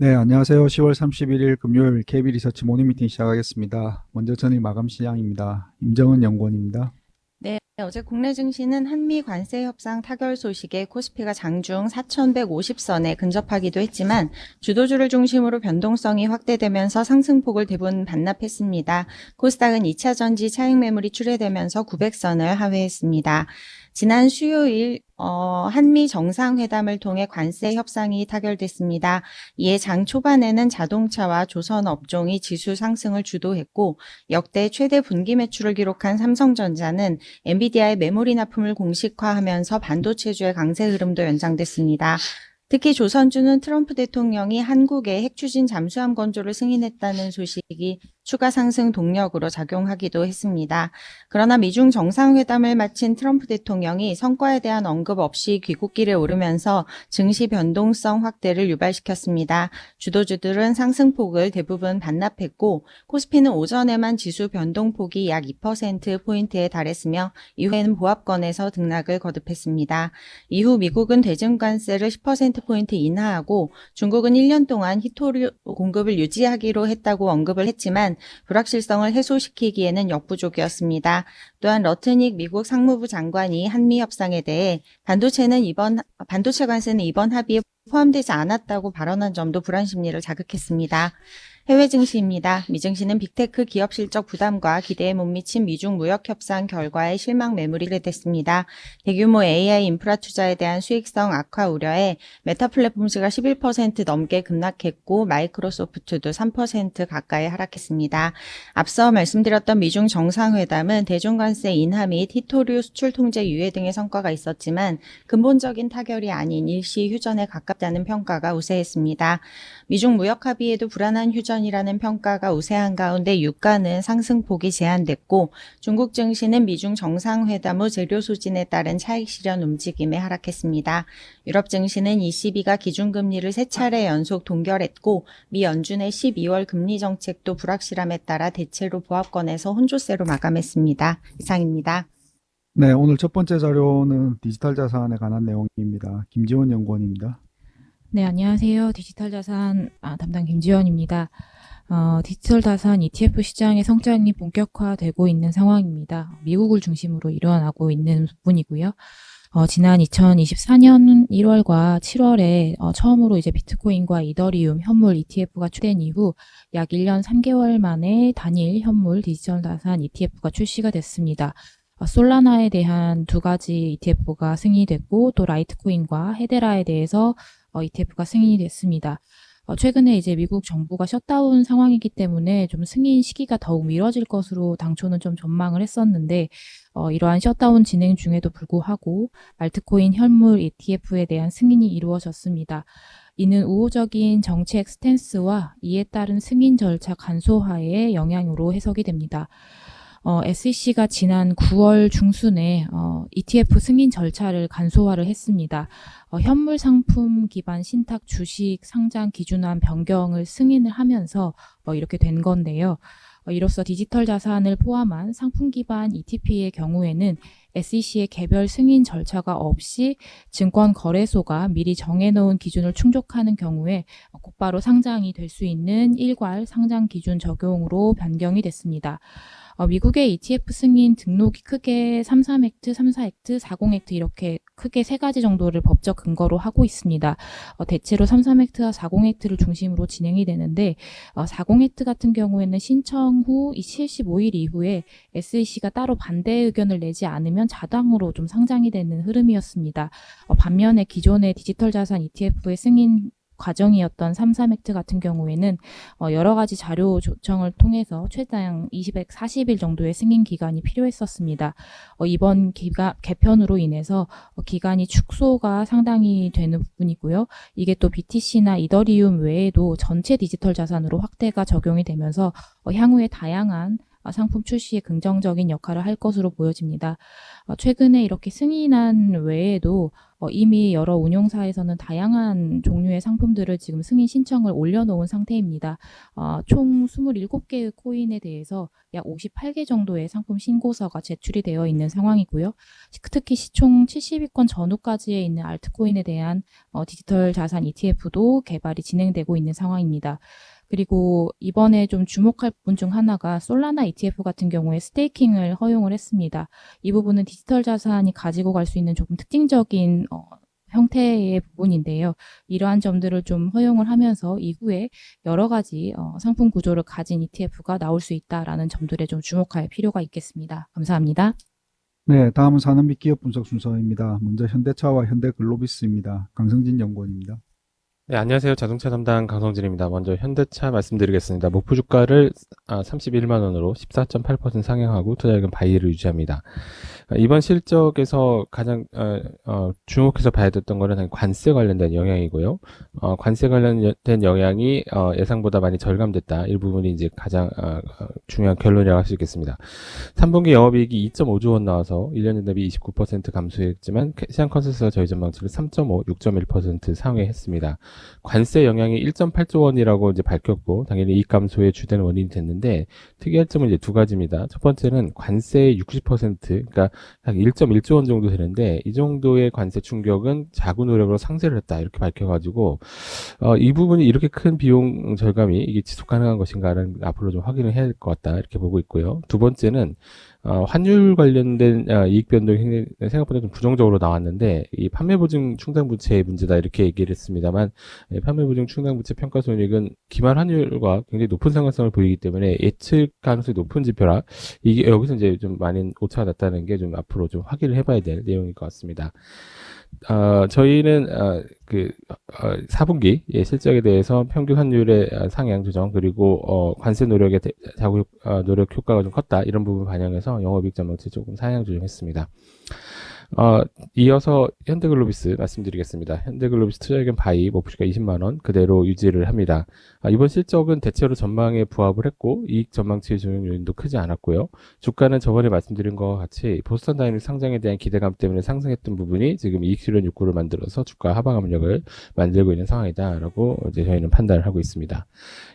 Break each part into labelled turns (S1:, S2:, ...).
S1: 네, 안녕하세요. 10월 31일 금요일 KB 리서치 모닝 미팅 시작하겠습니다. 먼저 전일 마감 시장입니다. 임정은 연구원입니다.
S2: 네, 어제 국내 증시는 한미 관세 협상 타결 소식에 코스피가 장중 4,150선에 근접하기도 했지만 주도주를 중심으로 변동성이 확대되면서 상승폭을 대부분 반납했습니다. 코스닥은 2차 전지 차익 매물이 출회되면서 900선을 하회했습니다. 지난 수요일 어, 한미 정상회담을 통해 관세 협상이 타결됐습니다. 이에 장 초반에는 자동차와 조선 업종이 지수 상승을 주도했고 역대 최대 분기 매출을 기록한 삼성전자는 엔비디아의 메모리 납품을 공식화하면서 반도체주의 강세 흐름도 연장됐습니다. 특히 조선주는 트럼프 대통령이 한국의 핵추진 잠수함 건조를 승인했다는 소식이 추가 상승 동력으로 작용하기도 했습니다. 그러나 미중 정상회담을 마친 트럼프 대통령이 성과에 대한 언급 없이 귀국길에 오르면서 증시 변동성 확대를 유발시켰습니다. 주도주들은 상승폭을 대부분 반납했고 코스피는 오전에만 지수 변동폭이 약 2%포인트에 달했으며 이후에는 보합권에서 등락을 거듭했습니다. 이후 미국은 대증관세를 10%포인트 인하하고 중국은 1년 동안 히토류 공급을 유지하기로 했다고 언급을 했지만 불확실성을 해소시키기에는 역부족이었습니다. 또한 러트닉 미국 상무부 장관이 한미 협상에 대해 반도체는 이번 반도체 관세는 이번 합의에 포함되지 않았다고 발언한 점도 불안 심리를 자극했습니다. 해외 증시입니다. 미증시는 빅테크 기업 실적 부담과 기대에 못 미친 미중 무역 협상 결과에 실망 매물이 됐습니다. 대규모 AI 인프라 투자에 대한 수익성 악화 우려에 메타 플랫폼스가 11% 넘게 급락했고 마이크로소프트도 3% 가까이 하락했습니다. 앞서 말씀드렸던 미중 정상회담은 대중관세 인하 및 히토류 수출 통제 유예 등의 성과가 있었지만 근본적인 타결이 아닌 일시 휴전에 가깝 다는 평가가 우세했습니다. 미중 무역 합의에도 불안한 휴전이라는 평가가 우세한 가운데 유가는 상승폭이 제한됐고 중국 증시는 미중 정상회담 후 재료 소진에 따른 차익 실현 움직임에 하락했습니다. 유럽 증시는 ECB가 기준금리를 세 차례 연속 동결했고 미 연준의 12월 금리 정책도 불확실함에 따라 대체로 보합권에서 혼조세로 마감했습니다. 이상입니다.
S1: 네, 오늘 첫 번째 자료는 디지털 자산에 관한 내용입니다. 김지원 연구원입니다.
S3: 네, 안녕하세요. 디지털 자산 아, 담당 김지연입니다. 어, 디지털 자산 ETF 시장의 성장이 본격화되고 있는 상황입니다. 미국을 중심으로 일어나고 있는 부분이고요. 어, 지난 2024년 1월과 7월에 어, 처음으로 이제 비트코인과 이더리움 현물 ETF가 출된 이후 약 1년 3개월 만에 단일 현물 디지털 자산 ETF가 출시가 됐습니다. 어, 솔라나에 대한 두 가지 ETF가 승인이 됐고 또 라이트코인과 헤데라에 대해서 어, ETF가 승인이 됐습니다. 어, 최근에 이제 미국 정부가 셧다운 상황이기 때문에 좀 승인 시기가 더욱 미뤄질 것으로 당초는 좀 전망을 했었는데 어, 이러한 셧다운 진행 중에도 불구하고 알트코인 현물 ETF에 대한 승인이 이루어졌습니다. 이는 우호적인 정책 스탠스와 이에 따른 승인 절차 간소화의 영향으로 해석이 됩니다. 어, SEC가 지난 9월 중순에 어, ETF 승인 절차를 간소화를 했습니다. 어, 현물 상품 기반 신탁 주식 상장 기준안 변경을 승인을 하면서 어, 이렇게 된 건데요. 어, 이로써 디지털 자산을 포함한 상품 기반 ETP의 경우에는 SEC의 개별 승인 절차가 없이 증권 거래소가 미리 정해놓은 기준을 충족하는 경우에 어, 곧바로 상장이 될 수 있는 일괄 상장 기준 적용으로 변경이 됐습니다. 어, 미국의 ETF 승인 등록이 크게 33액트, 34액트, 40액트 이렇게 크게 세 가지 정도를 법적 근거로 하고 있습니다. 어, 대체로 33액트와 40액트를 중심으로 진행이 되는데 어, 40액트 같은 경우에는 신청 후 75일 이후에 SEC가 따로 반대 의견을 내지 않으면 자동으로 좀 상장이 되는 흐름이었습니다. 어, 반면에 기존의 디지털 자산 ETF의 승인 과정이었던 33액트 같은 경우에는 어, 여러 가지 자료 조청을 통해서 최장 240일 정도의 승인 기간이 필요했었습니다. 어, 이번 기가, 개편으로 인해서 어, 기간이 축소가 상당히 되는 부분이고요. 이게 또 BTC나 이더리움 외에도 전체 디지털 자산으로 확대가 적용이 되면서 어, 향후에 다양한 어, 상품 출시에 긍정적인 역할을 할 것으로 보여집니다. 어, 최근에 이렇게 승인한 외에도 어, 이미 여러 운용사에서는 다양한 종류의 상품들을 지금 승인 신청을 올려놓은 상태입니다. 어, 총 27개의 코인에 대해서 약 58개 정도의 상품 신고서가 제출이 되어 있는 상황이고요. 특히 시총 70위권 전후까지에 있는 알트코인에 대한 어, 디지털 자산 ETF도 개발이 진행되고 있는 상황입니다. 그리고 이번에 좀 주목할 부분 중 하나가 솔라나 ETF 같은 경우에 스테이킹을 허용을 했습니다. 이 부분은 디지털 자산이 가지고 갈 수 있는 조금 특징적인 어, 형태의 부분인데요. 이러한 점들을 좀 허용을 하면서 이후에 여러 가지 어, 상품 구조를 가진 ETF가 나올 수 있다라는 점들에 좀 주목할 필요가 있겠습니다. 감사합니다.
S1: 네, 다음은 산업 및 기업 분석 순서입니다. 먼저 현대차와 현대글로비스입니다. 강성진 연구원입니다.
S4: 네, 안녕하세요. 자동차 담당 강성진입니다. 먼저 현대차 말씀드리겠습니다. 목표 주가를 아, 31만 원으로 14.8% 상향하고 투자자금 바이를 유지합니다. 아, 이번 실적에서 가장 어, 어, 주목해서 봐야 됐던 당연히 관세 관련된 영향이고요. 어, 관세 관련된 영향이 어, 예상보다 많이 절감됐다. 이 부분이 이제 가장 어, 어, 중요한 결론이라고 할 수 있겠습니다. 3분기 영업이익이 2.5조 원 나와서 1년 전 대비 29% 감소했지만 시장 컨센서스가 저희 전망치를 3.5, 6.1% 상회했습니다. 관세 영향이 1.8조 원이라고 이제 밝혔고 당연히 이익 감소의 주된 원인이 됐는데 특이할 점은 이제 두 가지입니다. 첫 번째는 관세의 60% 그러니까 약 1.1조 원 정도 되는데 이 정도의 관세 충격은 자구 노력으로 상쇄를 했다 이렇게 밝혀가지고 어, 이 부분이 이렇게 큰 비용 절감이 이게 지속 가능한 것인가를 앞으로 좀 확인을 해야 될 것 같다 이렇게 보고 있고요. 두 번째는 어, 환율 관련된 어, 이익 변동이 생각보다 좀 부정적으로 나왔는데 이 판매 보증 충당 부채의 문제다 이렇게 얘기를 했습니다만 예, 판매 보증 충당 부채 평가 손익은 기말 환율과 굉장히 높은 상관성을 보이기 때문에 예측 가능성이 높은 지표라 이게 여기서 이제 좀 많이 오차가 났다는 게 좀 앞으로 좀 확인을 해봐야 될 내용일 것 같습니다. 어, 저희는 어, 그 어, 4분기 예, 실적에 대해서 평균 환율의 어, 상향 조정 그리고 어, 관세 노력의 대- 효- 어, 노력 효과가 좀 컸다 이런 부분 반영해서 영업이익 전망치 조금 상향 조정했습니다. 어, 이어서 현대글로비스 말씀드리겠습니다. 현대글로비스 투자의견 바이 목표가 20만 원 그대로 유지를 합니다. 아, 이번 실적은 대체로 전망에 부합을 했고 이익 전망치의 조정 요인도 크지 않았고요. 주가는 저번에 말씀드린 것과 같이 보스턴 다이내믹 상장에 대한 기대감 때문에 상승했던 부분이 지금 이익 실현 욕구를 만들어서 주가 하방 압력을 만들고 있는 상황이다라고 이제 저희는 판단을 하고 있습니다.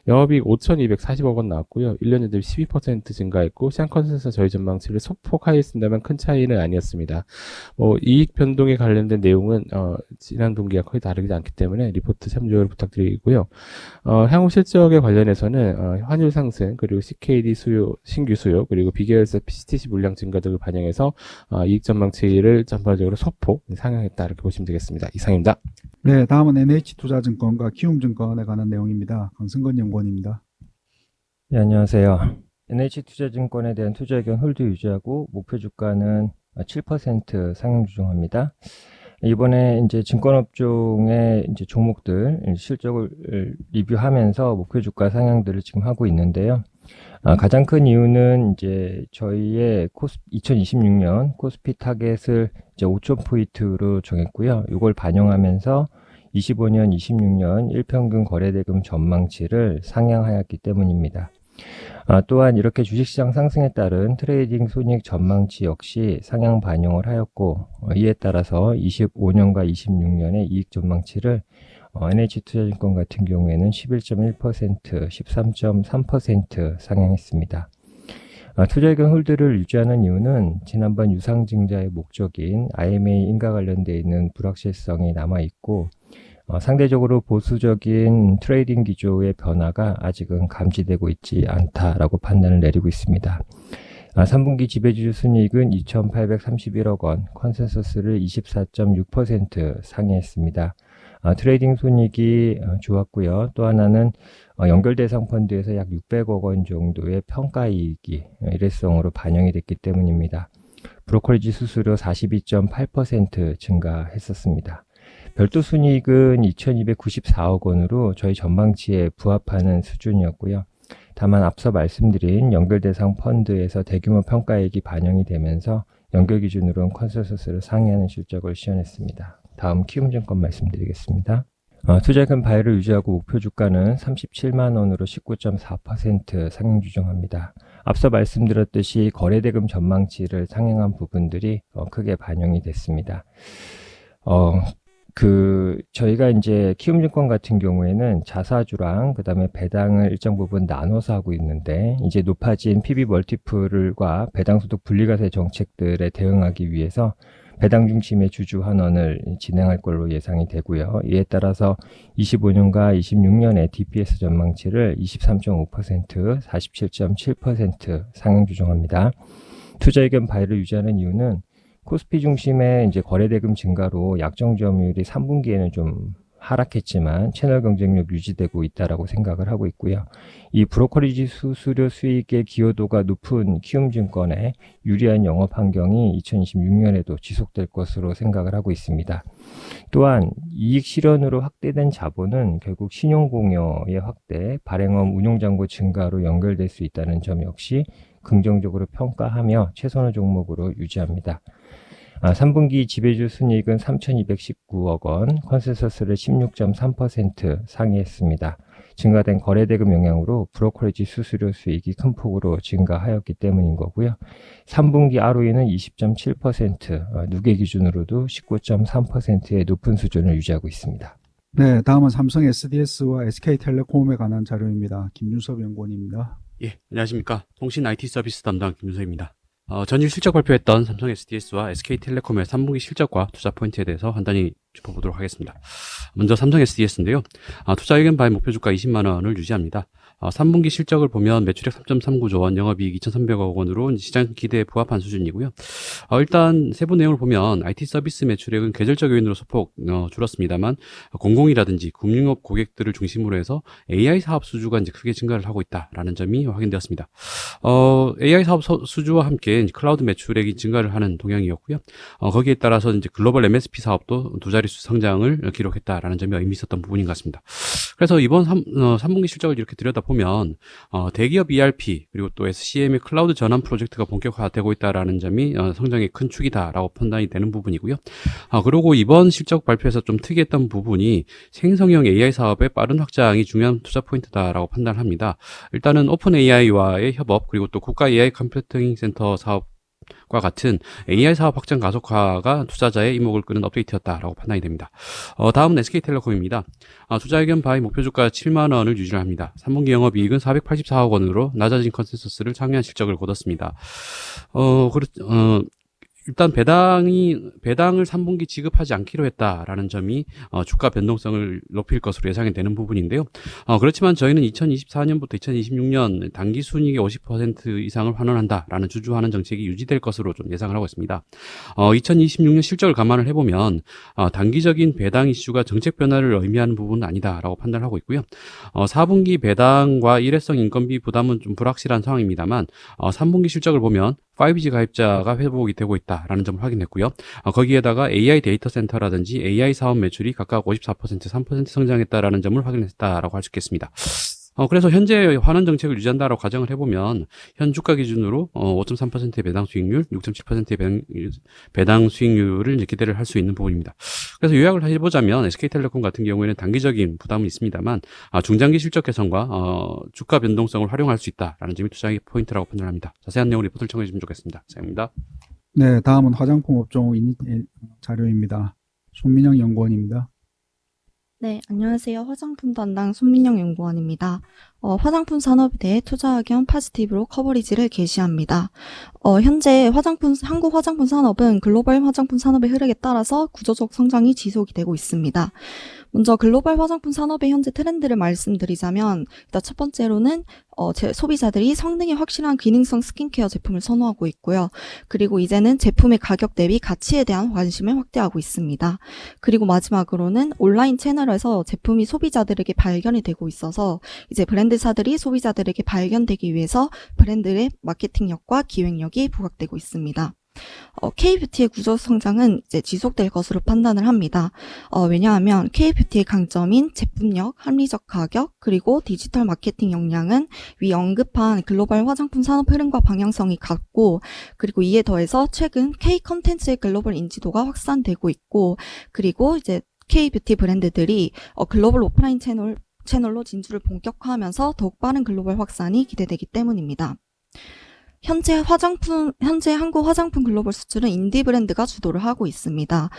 S4: 영업이익 5,240억 원 나왔고요. 1년 대비 12% 증가했고 시장 컨센서스 저희 전망치를 소폭 하했습니다만 큰 차이는 아니었습니다. 뭐 이익 변동에 관련된 내용은 어, 지난 분기와 거의 다르지 않기 때문에 리포트 참조를 부탁드리고요. 어, 향후 실적에 관련해서는 어, 환율 상승 그리고 CKD 수요 신규 수요 그리고 비계열사 PCTC 물량 증가 등을 반영해서 어, 이익 전망치를 전반적으로 소폭 상향했다 이렇게 보시면 되겠습니다. 이상입니다.
S1: 네, 다음은 NH투자증권과 키움증권에 관한 내용입니다. 강승건 연구원입니다.
S5: 네, 안녕하세요. NH투자증권에 대한 투자 의견 홀드 유지하고 목표 주가는 7% 상향 조정합니다. 이번에 이제 증권업종의 이제 종목들 실적을 리뷰하면서 목표 주가 상향들을 지금 하고 있는데요. 아, 가장 큰 이유는 이제 저희의 코스 2026년 코스피 타겟을 이제 5천 포인트로 정했고요. 이걸 반영하면서 25년, 26년 일평균 거래대금 전망치를 상향하였기 때문입니다. 아, 또한 이렇게 주식시장 상승에 따른 트레이딩 손익 전망치 역시 상향 반영을 하였고 어, 이에 따라서 25년과 26년의 이익 전망치를 어, NH투자증권 같은 경우에는 11.1%, 13.3% 상향했습니다. 아, 투자의견 홀드를 유지하는 이유는 지난번 유상증자의 목적인 IMA 인가 관련되어 있는 불확실성이 남아있고 어, 상대적으로 보수적인 트레이딩 기조의 변화가 아직은 감지되고 있지 않다라고 판단을 내리고 있습니다. 아, 3분기 지배주주 순이익은 2,831억 원, 컨센서스를 24.6% 상회했습니다. 아, 트레이딩 손익이 어, 좋았고요. 또 하나는 어, 연결 대상 펀드에서 약 600억 원 정도의 평가 이익이 어, 일회성으로 반영이 됐기 때문입니다. 브로커리지 수수료 42.8% 증가했었습니다. 별도 순이익은 2,294억 원으로 저희 전망치에 부합하는 수준이었고요. 다만 앞서 말씀드린 연결 대상 펀드에서 대규모 평가액이 반영이 되면서 연결 기준으로는 컨센서스를 상회하는 실적을 시현했습니다. 다음 키움증권 말씀드리겠습니다. 어, 투자금 바이를 유지하고 목표 주가는 37만 원으로 19.4% 상향 조정합니다. 앞서 말씀드렸듯이 거래대금 전망치를 상향한 부분들이 어, 크게 반영이 됐습니다. 어, 그 저희가 이제 키움증권 같은 경우에는 자사주랑 그다음에 배당을 일정 부분 나눠서 하고 있는데 이제 높아진 PB 멀티플과 배당 소득 분리과세 정책들에 대응하기 위해서 배당 중심의 주주 환원을 진행할 걸로 예상이 되고요. 이에 따라서 25년과 26년의 DPS 전망치를 23.5%, 47.7% 상향 조정합니다. 투자 의견 바이를 유지하는 이유는 코스피 중심의 이제 거래 대금 증가로 약정 점유율이 3분기에는 좀 하락했지만 채널 경쟁력 유지되고 있다라고 생각을 하고 있고요. 이 브로커리지 수수료 수익의 기여도가 높은 키움증권의 유리한 영업 환경이 2026년에도 지속될 것으로 생각을 하고 있습니다. 또한 이익 실현으로 확대된 자본은 결국 신용공여의 확대, 발행업 운용장고 증가로 연결될 수 있다는 점 역시 긍정적으로 평가하며 최선의 종목으로 유지합니다. 아, 3분기 지배주 순이익은 3,219억 원, 컨센서스를 16.3% 상회했습니다. 증가된 거래대금 영향으로 브로커리지 수수료 수익이 큰 폭으로 증가하였기 때문인 거고요. 3분기 ROE는 20.7%, 어, 누계 기준으로도 19.3%의 높은 수준을 유지하고 있습니다.
S1: 네, 다음은 삼성 SDS와 SK텔레콤에 관한 자료입니다. 김준섭 연구원입니다.
S6: 예, 안녕하십니까. 통신 IT 서비스 담당 김윤서입니다. 어, 전일 실적 발표했던 삼성 SDS와 SK텔레콤의 3분기 실적과 투자 포인트에 대해서 간단히 짚어보도록 하겠습니다. 먼저 삼성 SDS인데요. 아, 투자 의견 바의 목표 주가 20만 원을 유지합니다. 어, 3분기 실적을 보면 매출액 3.39조 원, 영업이익 2,300억 원으로 시장 기대에 부합한 수준이고요. 어, 일단 세부 내용을 보면 IT 서비스 매출액은 계절적 요인으로 소폭 어, 줄었습니다만 공공이라든지 금융업 고객들을 중심으로 해서 AI 사업 수주가 이제 크게 증가를 하고 있다라는 점이 확인되었습니다. 어, AI 사업 서- 수주와 함께 클라우드 매출액이 증가를 하는 동향이었고요. 어, 거기에 따라서 이제 글로벌 MSP 사업도 두 자릿수 성장을 기록했다라는 점이 의미 있었던 부분인 것 같습니다. 그래서 이번 3, 어, 3분기 실적을 이렇게 들여다보면 어, 대기업 ERP 그리고 또 SCM의 클라우드 전환 프로젝트가 본격화되고 있다라는 점이 어, 성장의 큰 축이다라고 판단이 되는 부분이고요. 아, 그리고 이번 실적 발표에서 좀 특이했던 부분이 생성형 AI 사업의 빠른 확장이 중요한 투자 포인트다라고 판단합니다. 일단은 오픈 AI와의 협업 그리고 또 국가 AI 컴퓨팅 센터 사업 과 같은 AI 사업 확장 가속화가 투자자의 이목을 끄는 업데이트였다라고 판단이 됩니다. 어, 다음은 SK텔레콤입니다. 아, 투자 의견 바이 목표 주가 7만 원을 유지를 합니다. 3분기 영업이익은 484억 원으로 낮아진 컨센서스를 상회한 실적을 거뒀습니다. 어, 그렇, 어, 일단 배당이 배당을 3분기 지급하지 않기로 했다라는 점이 어, 주가 변동성을 높일 것으로 예상이 되는 부분인데요. 어, 그렇지만 저희는 2024년부터 2026년 단기 순이익의 50% 이상을 환원한다라는 주주하는 정책이 유지될 것으로 좀 예상을 하고 있습니다. 어, 2026년 실적을 감안을 해보면 어, 단기적인 배당 이슈가 정책 변화를 의미하는 부분은 아니다라고 판단을 하고 있고요. 어, 4분기 배당과 일회성 인건비 부담은 좀 불확실한 상황입니다만 어, 3분기 실적을 보면 5G 가입자가 회복이 되고 있다라는 점을 확인했고요. 어, 거기에다가 AI 데이터 센터라든지 AI 사업 매출이 각각 54%, 3% 성장했다라는 점을 확인했다라고 할 수 있겠습니다. 어, 그래서 현재 환원 정책을 유지한다라고 가정을 해보면 현 주가 기준으로 어, 5.3%의 배당 수익률, 6.7%의 배당, 배당 수익률을 이제 기대를 할 수 있는 부분입니다. 그래서 요약을 해보자면 SK텔레콤 같은 경우에는 단기적인 부담은 있습니다만 아, 중장기 실적 개선과 어, 주가 변동성을 활용할 수 있다라는 점이 투자의 포인트라고 판단합니다. 자세한 내용 리포트를 청해 주시면 좋겠습니다. 사입니다
S1: 네, 다음은 화장품 업종 자료입니다. 손민영 연구원입니다.
S7: 네, 안녕하세요. 화장품 담당 손민영 연구원입니다. 어, 화장품 산업에 대해 투자 의견 파지티브로 커버리지를 게시합니다. 어, 현재 화장품, 한국 화장품 산업은 글로벌 화장품 산업의 흐름에 따라서 구조적 성장이 지속이 되고 있습니다. 먼저 글로벌 화장품 산업의 현재 트렌드를 말씀드리자면, 일단 첫 번째로는 어, 제, 소비자들이 성능이 확실한 기능성 스킨케어 제품을 선호하고 있고요. 그리고 이제는 제품의 가격 대비 가치에 대한 관심을 확대하고 있습니다. 그리고 마지막으로는 온라인 채널에서 제품이 소비자들에게 발견이 되고 있어서 이제 브랜드사들이 소비자들에게 발견되기 위해서 브랜드의 마케팅력과 기획력 이 부각되고 있습니다. 어, K-뷰티의 구조 성장은 이제 지속될 것으로 판단을 합니다. 어, 왜냐하면 K-뷰티의 강점인 제품력, 합리적 가격, 그리고 디지털 마케팅 역량은 위 언급한 글로벌 화장품 산업 흐름과 방향성이 같고, 그리고 이에 더해서 최근 K 컨텐츠의 글로벌 인지도가 확산되고 있고, 그리고 이제 K-뷰티 브랜드들이 어, 글로벌 오프라인 채널, 채널로 진출을 본격화하면서 더욱 빠른 글로벌 확산이 기대되기 때문입니다. 현재 화장품, 현재 한국 화장품 글로벌 수출은 인디 브랜드가 주도를 하고 있습니다.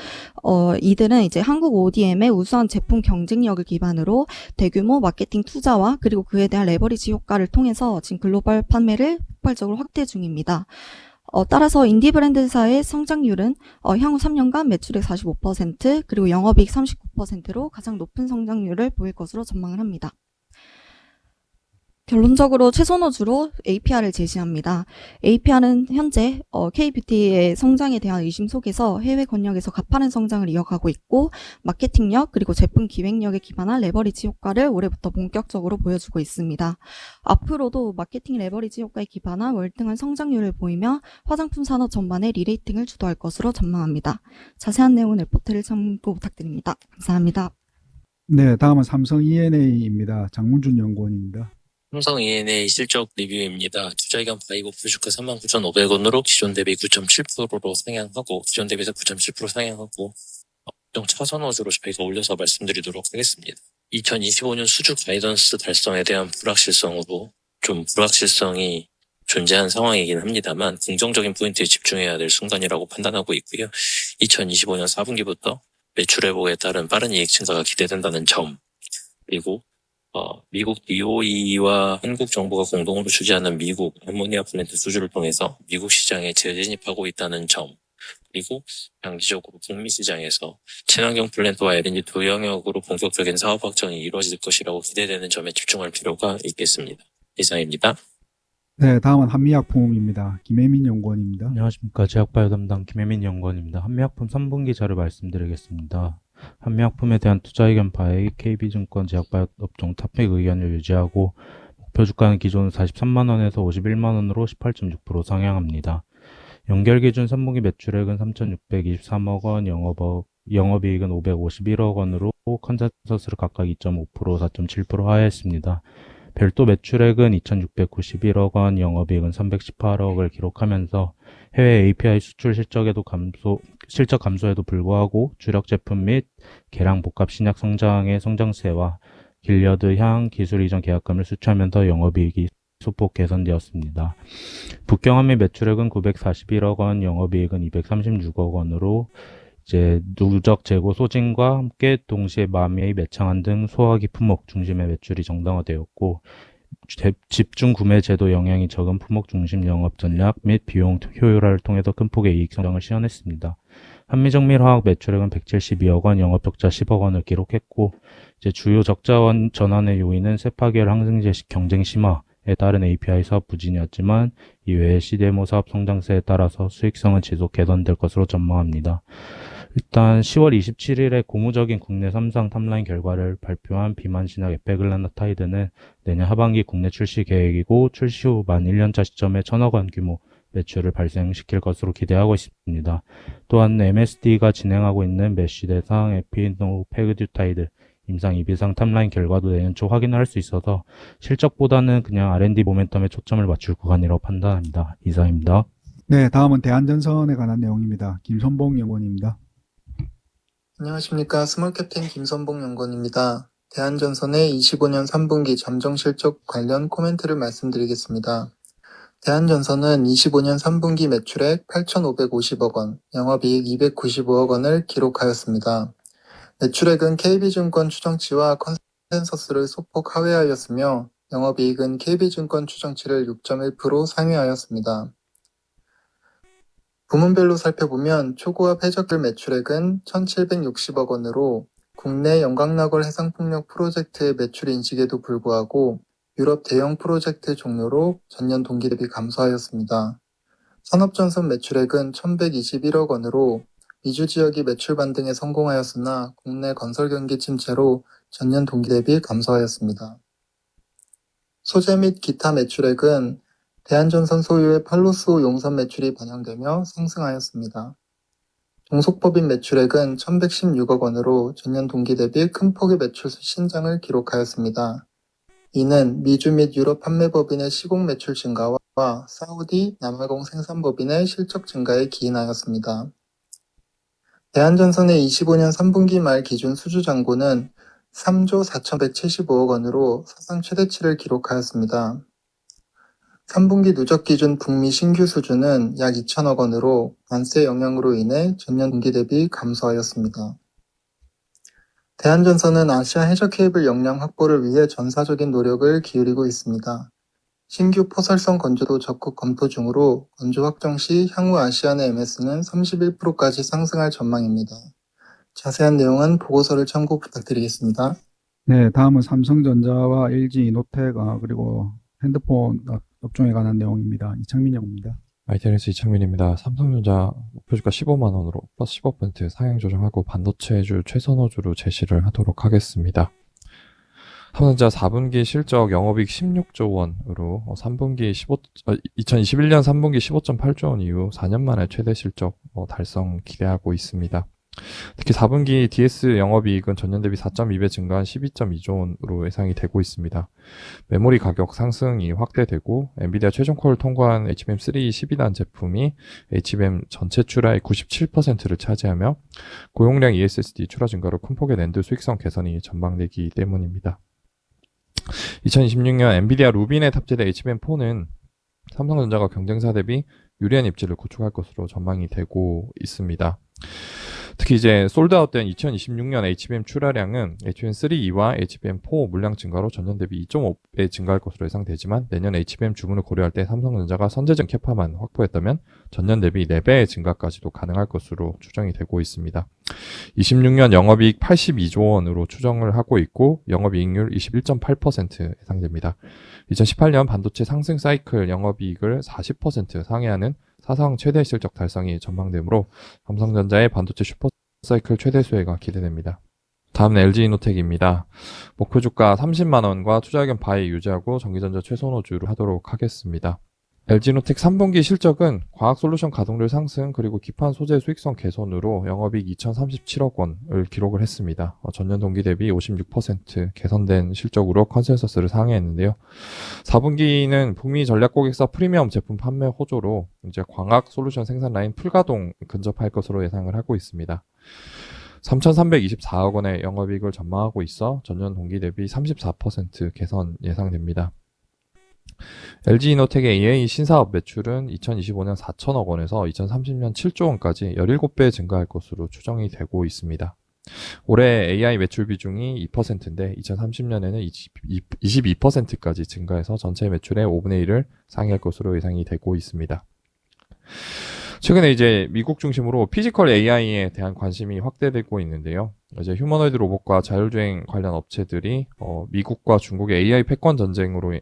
S7: 어, 이들은 이제 한국 ODM의 우수한 제품 경쟁력을 기반으로 대규모 마케팅 투자와 그리고 그에 대한 레버리지 효과를 통해서 지금 글로벌 판매를 폭발적으로 확대 중입니다. 어, 따라서 인디 브랜드사의 성장률은 어, 향후 3년간 매출액 45% 그리고 영업이익 39%로 가장 높은 성장률을 보일 것으로 전망을 합니다. 결론적으로 최선호주로 APR을 제시합니다. APR은 현재 어, K-뷰티의 성장에 대한 의심 속에서 해외 권역에서 가파른 성장을 이어가고 있고 마케팅력 그리고 제품 기획력에 기반한 레버리지 효과를 올해부터 본격적으로 보여주고 있습니다. 앞으로도 마케팅 레버리지 효과에 기반한 월등한 성장률을 보이며 화장품 산업 전반의 리레이팅을 주도할 것으로 전망합니다. 자세한 내용은 레포트를 참고 부탁드립니다. 감사합니다.
S1: 네, 다음은 삼성 E&A입니다. 장문준 연구원입니다.
S8: 삼성 E&A 실적 리뷰입니다. 투자의견 바이 목표 주가 39,500원으로 기존 대비 9.7%로 상향하고 기존 대비해서 9.7% 상향하고 정 차선 호주로 저희가 올려서 말씀드리도록 하겠습니다. 2025년 수주 가이던스 달성에 대한 불확실성으로 좀 불확실성이 존재한 상황이긴 합니다만 긍정적인 포인트에 집중해야 될 순간이라고 판단하고 있고요. 2025년 4분기부터 매출 회복에 따른 빠른 이익 증가가 기대된다는 점 그리고 어, 미국 DOE와 한국 정부가 공동으로 추진하는 미국 암모니아 플랜트 수주를 통해서 미국 시장에 재진입하고 있다는 점, 그리고 장기적으로 북미 시장에서 친환경 플랜트와 LNG 두 영역으로 본격적인 사업 확장이 이루어질 것이라고 기대되는 점에 집중할 필요가 있겠습니다. 이상입니다.
S1: 네, 다음은 한미약품입니다. 김혜민 연구원입니다.
S9: 안녕하십니까. 제약바이오 담당 김혜민 연구원입니다. 한미약품 3분기 자료 말씀드리겠습니다. 한미약품에 대한 투자 의견 바에 KB증권 제약바이오 업종 탑픽 의견을 유지하고 목표 주가는 기존 43만원에서 51만원으로 18.6% 상향합니다. 연결 기준 3분기 매출액은 3,623억 원, 영업업, 영업이익은 551억 원으로 컨센서스를 각각 2.5%, 4.7% 하회했습니다. 별도 매출액은 2,691억 원, 영업이익은 318억을 기록하면서 해외 API 수출 실적에도 감소, 실적 감소에도 불구하고 주력 제품 및 계량 복합 신약 성장의 성장세와 길려드 향 기술 이전 계약금을 수취하면서 영업이익이 소폭 개선되었습니다. 북경함의 매출액은 941억 원, 영업이익은 236억 원으로 이제 누적 재고 소진과 함께 동시에 마미의 매창한 등 소화 기 품목 중심의 매출이 정당화되었고 제- 집중 구매 제도 영향이 적은 품목 중심 영업 전략 및 비용 효율화를 통해서 큰 폭의 이익 성장을 시현했습니다. 한미정밀화학 매출액은 172억 원, 영업 적자 10억 원을 기록했고 이제 주요 적자 원 전환의 요인은 세파계열 항생제식 경쟁 심화에 따른 API 사업 부진이었지만 이외에 CDMO 사업 성장세에 따라서 수익성은 지속 개선될 것으로 전망합니다. 일단 10월 27일에 고무적인 국내 3상 탑라인 결과를 발표한 비만 신약 에페글라나타이드는 내년 하반기 국내 출시 계획이고 출시 후 만 1년차 시점에 천억 원 규모 매출을 발생시킬 것으로 기대하고 있습니다. 또한 MSD가 진행하고 있는 메쉬 대상 에피노 페그듀타이드 임상 2비상 탑라인 결과도 내년 초 확인할 수 있어서 실적보다는 그냥 R&D 모멘텀에 초점을 맞출 구간이라고 판단합니다. 이상입니다.
S1: 네, 다음은 대한전선에 관한 내용입니다. 김선봉 연구원입니다.
S10: 안녕하십니까. 스몰캡틴 김선봉 연구원입니다. 대한전선의 25년 3분기 잠정 실적 관련 코멘트를 말씀드리겠습니다. 대한전선은 25년 3분기 매출액 8,550억 원, 영업이익 295억 원을 기록하였습니다. 매출액은 KB증권 추정치와 컨센서스를 소폭 하회하였으며 영업이익은 KB증권 추정치를 6.1% 상회하였습니다. 부문별로 살펴보면 초고압 해적들 매출액은 1,760억 원으로 국내 영광락월 해상풍력 프로젝트의 매출 인식에도 불구하고 유럽 대형 프로젝트 종료로 전년 동기 대비 감소하였습니다. 산업전선 매출액은 1,121억 원으로 미주 지역이 매출 반등에 성공하였으나 국내 건설 경기 침체로 전년 동기 대비 감소하였습니다. 소재 및 기타 매출액은 대한전선 소유의 팔로스호 용선 매출이 반영되며 상승하였습니다. 종속법인 매출액은 1116억 원으로 전년 동기 대비 큰 폭의 매출 신장을 기록하였습니다. 이는 미주 및 유럽 판매법인의 시공 매출 증가와 사우디 남아공 생산법인의 실적 증가에 기인하였습니다. 대한전선의 25년 3분기 말 기준 수주 잔고는 3조 4,175억 원으로 사상 최대치를 기록하였습니다. 3분기 누적 기준 북미 신규 수주는 약 2천억 원으로 관세 영향으로 인해 전년 동기 대비 감소하였습니다. 대한전선은 아시아 해저 케이블 역량 확보를 위해 전사적인 노력을 기울이고 있습니다. 신규 포설선 건조도 적극 검토 중으로 건조 확정 시 향후 아시아내 MS는 31%까지 상승할 전망입니다. 자세한 내용은 보고서를 참고 부탁드리겠습니다.
S1: 네, 다음은 삼성전자와 LG 이노텍, 아, 그리고 핸드폰 업- 업종에 관한 내용입니다. 이창민 연구입니다.
S11: ITNS 이창민입니다. 삼성전자 목표주가 15만 원으로 플러스 15% 상향 조정하고 반도체주 최선호주로 제시를 하도록 하겠습니다. 삼성전자 4분기 실적 영업이익 16조 원으로 3분기 15, 2021년 3분기 15.8조 원 이후 4년 만에 최대 실적 어, 달성 기대하고 있습니다. 특히 4분기 DS 영업이익은 전년 대비 4.2배 증가한 12.2조 원으로 예상이 되고 있습니다. 메모리 가격 상승이 확대되고 엔비디아 최종 콜을 통과한 HBM3 12단 제품이 HBM 전체 출하의 97%를 차지하며 고용량 ESSD 출하 증가로 큰 폭의 낸드 수익성 개선이 전망되기 때문입니다. 2026년 엔비디아 루빈에 탑재된 HBM4는 삼성전자가 경쟁사 대비 유리한 입지를 구축할 것으로 전망이 되고 있습니다. 특히 이제 솔드아웃된 2026년 HBM 출하량은 HBM3E와 HBM4 물량 증가로 전년 대비 2.5배 증가할 것으로 예상되지만 내년 HBM 주문을 고려할 때 삼성전자가 선제적 캐파만 확보했다면 전년 대비 4배의 증가까지도 가능할 것으로 추정이 되고 있습니다. 26년 영업이익 82조 원으로 추정을 하고 있고 영업이익률 21.8% 예상됩니다. 2018년 반도체 상승 사이클 영업이익을 40% 상회하는 사상 최대 실적 달성이 전망되므로 삼성전자의 반도체 슈퍼 사이클 최대 수혜가 기대됩니다. 다음은 LG이노텍입니다. 목표 주가 30만 원과 투자 의견 바이 유지하고 전기전자 최선호주로 하도록 하겠습니다. LG노텍 3분기 실적은 과학 솔루션 가동률 상승 그리고 기판 소재 수익성 개선으로 영업이익 2,037억 원을 기록을 했습니다. 어, 전년 동기 대비 56% 개선된 실적으로 컨센서스를 상회했는데요. 4분기는 북미 전략 고객사 프리미엄 제품 판매 호조로 이제 광학 솔루션 생산 라인 풀가동 근접할 것으로 예상을 하고 있습니다. 3,324억 원의 영업이익을 전망하고 있어 전년 동기 대비 34% 개선 예상됩니다. LG이노텍의 EA 신사업 매출은 2025년 4천억 원에서 2030년 7조 원까지 17배 증가할 것으로 추정이 되고 있습니다. 올해 AI 매출 비중이 2%인데 2030년에는 22%까지 증가해서 전체 매출의 5분의 1을 상회할 것으로 예상이 되고 있습니다. 최근에 이제 미국 중심으로 피지컬 AI에 대한 관심이 확대되고 있는데요. 이제 휴머노이드 로봇과 자율주행 관련 업체들이 어, 미국과 중국의 AI 패권 전쟁으로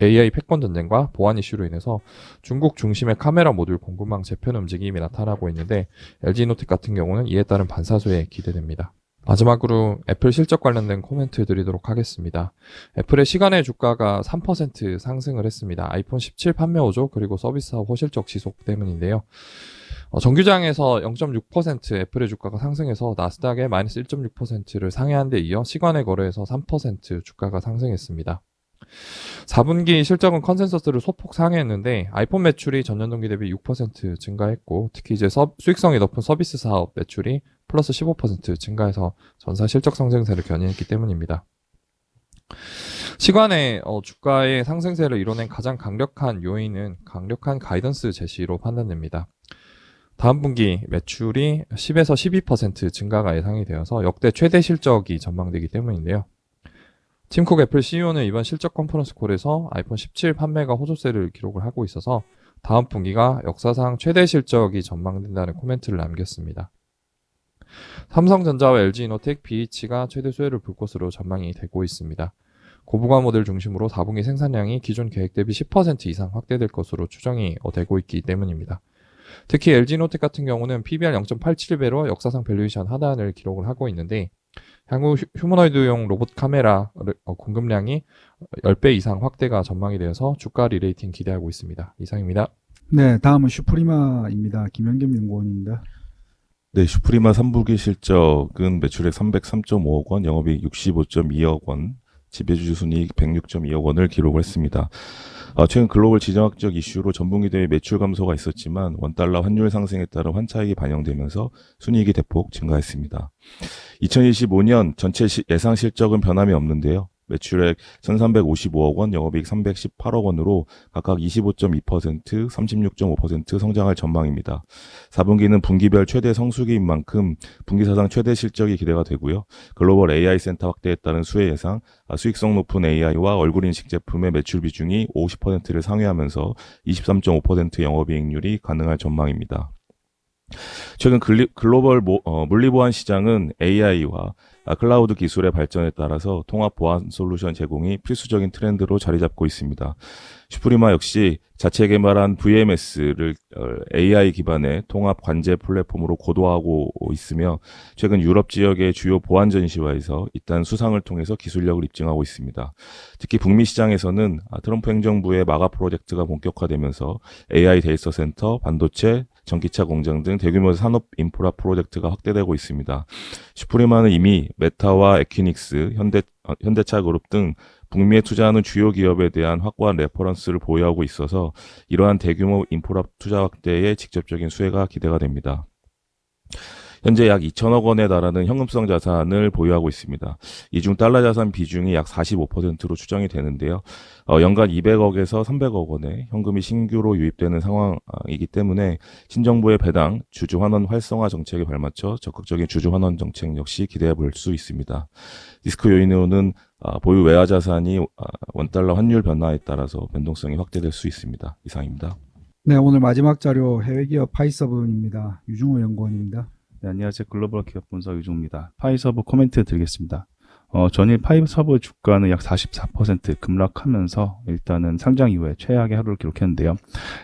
S11: AI 패권 전쟁과 보안 이슈로 인해서 중국 중심의 카메라 모듈 공급망 재편 움직임이 나타나고 있는데 LG노텍 같은 경우는 이에 따른 반사소에 기대됩니다. 마지막으로 애플 실적 관련된 코멘트 드리도록 하겠습니다. 애플의 시간의 주가가 3% 상승을 했습니다. 아이폰 17 판매 호조 그리고 서비스 사업 호실적 지속 때문인데요. 어, 정규장에서 0.6% 애플의 주가가 상승해서 나스닥의 마이너스 1.6%를 상회한 데 이어 시간의 거래에서 3% 주가가 상승했습니다. 4분기 실적은 컨센서스를 소폭 상회했는데 아이폰 매출이 전년 동기 대비 6% 증가했고 특히 이제 서, 수익성이 높은 서비스 사업 매출이 플러스 15% 증가해서 전사 실적 상승세를 견인했기 때문입니다. 시간의 어, 주가의 상승세를 이뤄낸 가장 강력한 요인은 강력한 가이던스 제시로 판단됩니다. 다음 분기 매출이 10에서 12% 증가가 예상이 되어서 역대 최대 실적이 전망되기 때문인데요. 팀쿡 애플 CEO는 이번 실적 컨퍼런스 콜에서 아이폰 17 판매가 호조세를 기록을 하고 있어서 다음 분기가 역사상 최대 실적이 전망된다는 코멘트를 남겼습니다. 삼성전자와 LG이노텍, BH가 최대 수혜를 볼 것으로 전망이 되고 있습니다. 고부가 모델 중심으로 4분기 생산량이 기존 계획 대비 10% 이상 확대될 것으로 추정이 되고 있기 때문입니다. 특히 LG노텍 같은 경우는 PBR 0.87배로 역사상 밸류에이션 하단을 기록을 하고 있는데 향후 휴- 휴머노이드용 로봇 카메라 어, 공급량이 10배 이상 확대가 전망이 되어서 주가 리레이팅 기대하고 있습니다. 이상입니다.
S1: 네, 다음은 슈프리마입니다. 김현겸 연구원입니다.
S12: 네, 슈프리마 3분기 실적은 매출액 303.5억 원, 영업이익 65.2억 원, 지배주주 순이익 106.2억 원을 기록을 했습니다. 어, 최근 글로벌 지정학적 이슈로 전분기 대비 매출 감소가 있었지만 원달러 환율 상승에 따른 환차익이 반영되면서 순이익이 대폭 증가했습니다. 2025년 전체 시- 예상 실적은 변함이 없는데요. 매출액 1,355억 원, 영업이익 318억 원으로 각각 25.2%, 36.5% 성장할 전망입니다. 4분기는 분기별 최대 성수기인 만큼 분기 사상 최대 실적이 기대가 되고요. 글로벌 AI 센터 확대에 따른 수혜 예상, 아, 수익성 높은 AI와 얼굴 인식 제품의 매출 비중이 50%를 상회하면서 23.5% 영업이익률이 가능할 전망입니다. 최근 글로벌 모- 어, 물리보안 시장은 AI와 아, 클라우드 기술의 발전에 따라서 통합 보안 솔루션 제공이 필수적인 트렌드로 자리 잡고 있습니다. 슈프리마 역시 자체 개발한 VMS를 AI 기반의 통합 관제 플랫폼으로 고도화하고 있으며 최근 유럽 지역의 주요 보안 전시화에서 이딴 수상을 통해서 기술력을 입증하고 있습니다. 특히 북미 시장에서는 아, 트럼프 행정부의 마가 프로젝트가 본격화되면서 AI 데이터 센터, 반도체, 전기차 공장 등 대규모 산업 인프라 프로젝트가 확대되고 있습니다. 슈프리마는 이미 메타와 에퀴닉스, 현대, 어, 현대차 그룹 등 북미에 투자하는 주요 기업에 대한 확고한 레퍼런스를 보유하고 있어서 이러한 대규모 인프라 투자 확대에 직접적인 수혜가 기대가 됩니다. 현재 약 2천억 원에 달하는 현금성 자산을 보유하고 있습니다. 이 중 달러 자산 비중이 약 45%로 추정이 되는데요. 어, 연간 200억에서 300억 원의 현금이 신규로 유입되는 상황이기 때문에 신정부의 배당, 주주 환원 활성화 정책에 발맞춰 적극적인 주주 환원 정책 역시 기대해 볼 수 있습니다. 리스크 요인으로는 아, 보유 외화 자산이 아, 원달러 환율 변화에 따라서 변동성이 확대될 수 있습니다. 이상입니다.
S1: 네, 오늘 마지막 자료 해외기업 파이서브입니다. 유중호 연구원입니다.
S13: 네, 안녕하세요. 글로벌 기업 분석 유중입니다. 파이서브 코멘트 드리겠습니다. 어, 전일 파이서브 주가는 약 44% 급락하면서 일단은 상장 이후에 최악의 하루를 기록했는데요.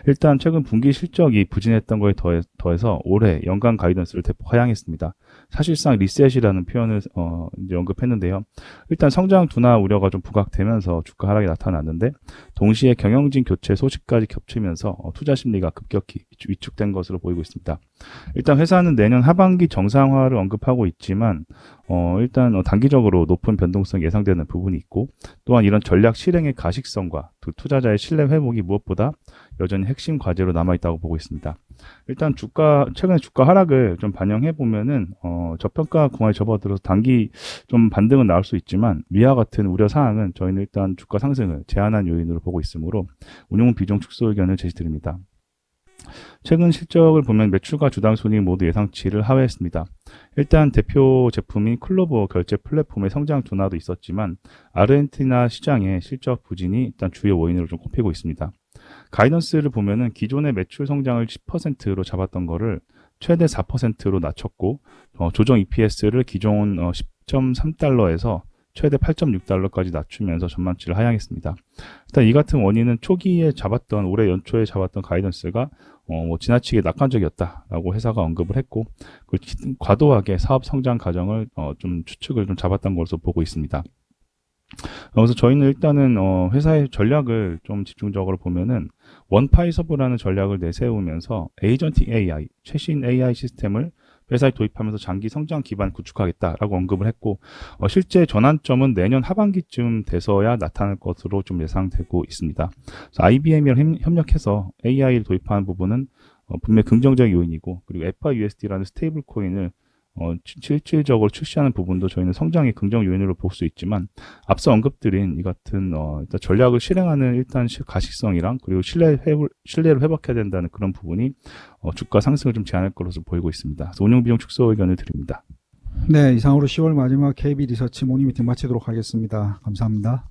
S13: 일단 최근 분기 실적이 부진했던 거에 더해, 더해서 올해 연간 가이던스를 대폭 하향했습니다. 사실상 리셋이라는 표현을 어, 이제 언급했는데요. 일단 성장 둔화 우려가 좀 부각되면서 주가 하락이 나타났는데 동시에 경영진 교체 소식까지 겹치면서 어, 투자 심리가 급격히 위축된 것으로 보이고 있습니다. 일단 회사는 내년 하반기 정상화를 언급하고 있지만 어, 일단 어, 단기적으로 높은 변동성이 예상되는 부분이 있고 또한 이런 전략 실행의 가식성과 두 투자자의 신뢰 회복이 무엇보다 여전히 핵심 과제로 남아 있다고 보고 있습니다. 일단 주가 최근에 주가 하락을 좀 반영해 보면은 어, 저평가 공화에 접어들어서 단기 좀 반등은 나올 수 있지만 위와 같은 우려 사항은 저희는 일단 주가 상승을 제한한 요인으로 보고 있으므로 운용 비중 축소 의견을 제시드립니다. 최근 실적을 보면 매출과 주당 손익 모두 예상치를 하회했습니다. 일단 대표 제품인 클로버 결제 플랫폼의 성장 둔화도 있었지만 아르헨티나 시장의 실적 부진이 일단 주요 원인으로 좀 꼽히고 있습니다. 가이던스를 보면은 기존의 매출 성장을 10%로 잡았던 거를 최대 4%로 낮췄고 어, 조정 EPS를 기존 어, 10.3달러에서 최대 8.6달러까지 낮추면서 전망치를 하향했습니다. 일단 이 같은 원인은 초기에 잡았던 올해 연초에 잡았던 가이던스가 어, 뭐 지나치게 낙관적이었다라고 회사가 언급을 했고 그 과도하게 사업 성장 과정을 어, 좀 추측을 좀 잡았던 것으로 보고 있습니다. 그래서 저희는 일단은 어, 회사의 전략을 좀 집중적으로 보면은 원파이 서브라는 전략을 내세우면서 에이전틱 AI 최신 AI 시스템을 회사에 도입하면서 장기 성장 기반 구축하겠다라고 언급을 했고 어, 실제 전환점은 내년 하반기쯤 돼서야 나타날 것으로 좀 예상되고 있습니다. IBM이랑 협력해서 AI를 도입하는 부분은 어, 분명 긍정적 요인이고 그리고 FIUSD라는 스테이블 코인을 어, 실질적으로 출시하는 부분도 저희는 성장의 긍정 요인으로 볼 수 있지만 앞서 언급드린 이 같은 어, 일단 전략을 실행하는 일단 시- 가식성이랑 그리고 신뢰 회복, 신뢰를 회복해야 된다는 그런 부분이 어, 주가 상승을 좀 제한할 것으로 보이고 있습니다. 그래서 운용 비용 축소 의견을 드립니다.
S1: 네, 이상으로 10월 마지막 KB 리서치 모니미팅 마치도록 하겠습니다. 감사합니다.